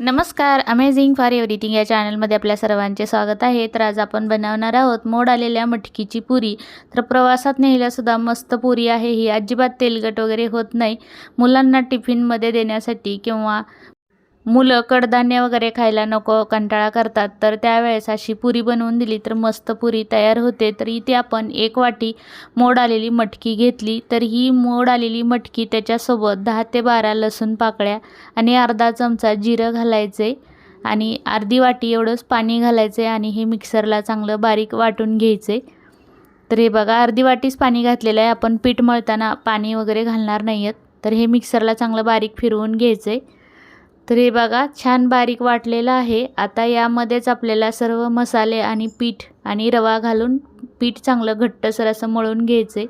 नमस्कार amazing for everything या चॅनलमध्ये आपल्या सर्वांचे स्वागत आहे. तर आज आपण बनवणार आहोत मोड आलेल्या मटकीची पुरी. तर प्रवासात न्यायलासुद्धा मस्त पुरी आहे. ही अजिबात तेलकट वगैरे होत नाही. मुलांना टिफिनमध्ये देण्यासाठी किंवा मुलं कडधान्य वगैरे खायला नको कंटाळा करतात. तर त्यावेळेस अशी पुरी बनवून दिली तर मस्त पुरी तयार होते. तर इथे आपण एक वाटी मोड आलेली मटकी घेतली. तर ही मोड आलेली मटकी त्याच्यासोबत दहा ते बारा लसूण पाकळ्या आणि अर्धा चमचा जिरं घालायचे आणि अर्धी वाटी एवढंच पाणी घालायचे आणि हे मिक्सरला चांगलं बारीक वाटून घ्यायचे. तर हे बघा अर्धी वाटीच पाणी घातलेलं आहे. आपण पीठ मळताना पाणी वगैरे घालणार नाही आहेत तर हे मिक्सरला चांगलं बारीक फिरवून घ्यायचे. तर हे बघा छान बारीक वाटलेलं आहे. आता यामध्येच आपल्याला सर्व मसाले आणि पीठ आणि रवा घालून पीठ चांगलं घट्टसर असं मळून घ्यायचे.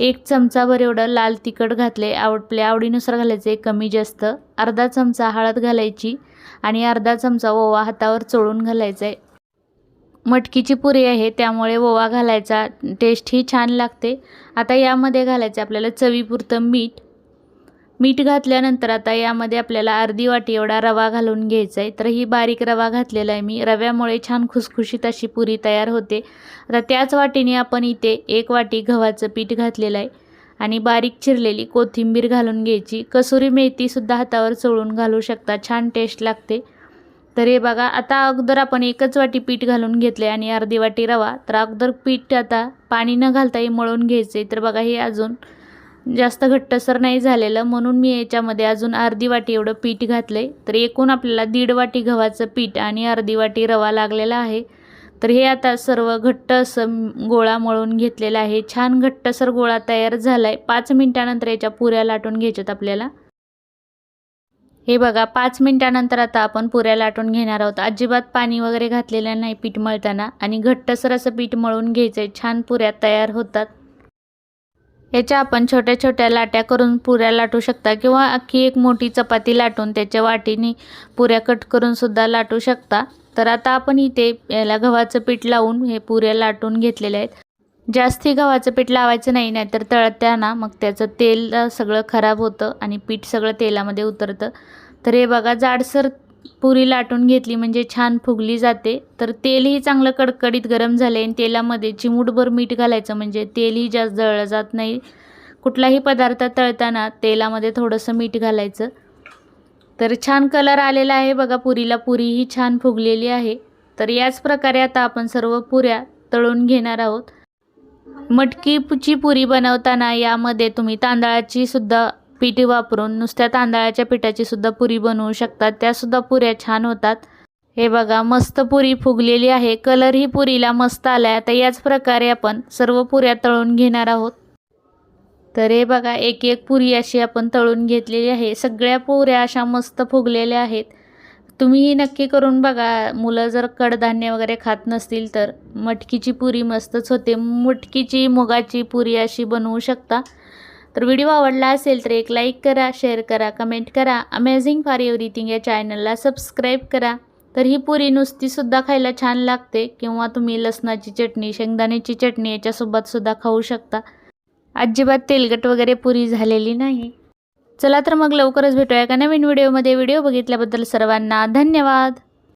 एक चमचाभर एवढं लाल तिखट घातले. आवडल्या आवडीनुसार घालायचे कमी जास्त. अर्धा चमचा हळद घालायची आणि अर्धा चमचा ओवा हातावर चोळून घालायचा. आहे मटकीची पुरी आहे त्यामुळे ओवा घालायचा. टेस्ट ही छान लागते. आता यामध्ये घालायचं आपल्याला चवीपुरतं मीठ मीठ घातल्यानंतर आता यामध्ये आपल्याला अर्धी वाटी एवढा रवा घालून घ्यायचा आहे. तर ही बारीक रवा घातलेला आहे मी. रव्यामुळे छान खुसखुशीत अशी पुरी तयार होते. आता त्याच वाटीने आपण इथे एक वाटी गव्हाचं पीठ घातलेलं आहे. आणि बारीक चिरलेली कोथिंबीर घालून घ्यायची. कसुरी मेथीसुद्धा हातावर चोळून घालू शकता. छान टेस्ट लागते. तर हे बघा आता अगोदर आपण एकच वाटी पीठ घालून घेतले आणि अर्धी वाटी रवा. तर अगोदर पीठ आता पाणी न घालताही मळून घ्यायचे तर बघा हे अजून जास्त घट्टसर नाही झालेलं. म्हणून मी याच्यामध्ये अजून अर्धी वाटी एवढं पीठ घातलं आहे तर एकूण आपल्याला दीड वाटी गव्हाचं पीठ आणि अर्धी वाटी रवा लागलेला आहे. तर हे आता सर्व घट्ट असं गोळा मळून घेतलेला आहे. छान घट्टसर गोळा तयार झाला आहे पाच मिनटानंतर याच्या पुऱ्या लाटून घ्यायच्यात आपल्याला. हे बघा पाच मिनटानंतर आता आपण पुऱ्या लाटून घेणार आहोत. अजिबात पाणी वगैरे घातलेलं नाही पीठ मळताना. आणि घट्टसर असं पीठ मळून घ्यायचं आहे छान पुऱ्या तयार होतात. याच्या आपण छोट्या छोट्या लाट्या करून पुऱ्या लाटू शकता किंवा अख्खी एक मोठी चपाती लाटून त्याच्या वाटीने पुऱ्या कट करून सुद्धा लाटू शकता. तर आता आपण इथे याला गव्हाचं पीठ लावून हे पुऱ्या लाटून घेतलेल्या आहेत. जास्ती गव्हाचं पीठ लावायचं नाही नाहीतर तळत्याना मग त्याचं तेल सगळं खराब होतं आणि पीठ सगळं तेलामध्ये उतरतं. तर हे बघा जाडसर पुरी लाटून घेतली म्हणजे छान फुगली जाते. तर तेलही चांगलं कडकडीत गरम झाले आणि तेलामध्ये चिमूटभर मीठ घालायचं म्हणजे तेलही जास्त जळलं जात नाही. कुठलाही पदार्थ तळताना तेलामध्ये थोडंसं मीठ घालायचं. तर छान कलर आलेला आहे बघा पुरीला. पुरीही छान फुगलेली आहे. तर याच प्रकारे आता आपण सर्व पुऱ्या तळून घेणार आहोत. मटकीची पुरी बनवताना यामध्ये तुम्ही तांदळाची सुद्धा पिठी वापरून नुसत्या तांदळाच्या पिठाची सुद्धा पुरी बनवू शकतात. त्यासुद्धा पुऱ्या छान होतात. हे बघा मस्त पुरी फुगलेली आहे. कलर ही पुरीला मस्त आला आहे आता याच प्रकारे आपण सर्व पुऱ्या तळून घेणार आहोत. तर हे बघा एक एक पुरी अशी आपण तळून घेतलेली आहे. सगळ्या पुऱ्या अशा मस्त फुगलेल्या आहेत. तुम्हीही नक्की करून बघा. मुलं जर कडधान्य वगैरे खात नसतील तर मटकीची पुरी मस्तच होते. मटकीची मुगाची पुरी अशी बनवू शकता. तर व्हिडिओ आवडला असेल तर एक लाईक करा शेअर करा कमेंट करा. अमेझिंग फॉर एव्हरीथिंग या चॅनलला सबस्क्राईब करा. तर ही पुरी नुसतीसुद्धा खायला छान लागते किंवा तुम्ही लसणाची चटणी शेंगदाण्याची चटणी याच्यासोबतसुद्धा खाऊ शकता. अजिबात तेलकट वगैरे पुरी झालेली नाही. चला तर मग लवकरच भेटूया का नवीन व्हिडिओमध्ये व्हिडिओ बघितल्याबद्दल सर्वांना धन्यवाद.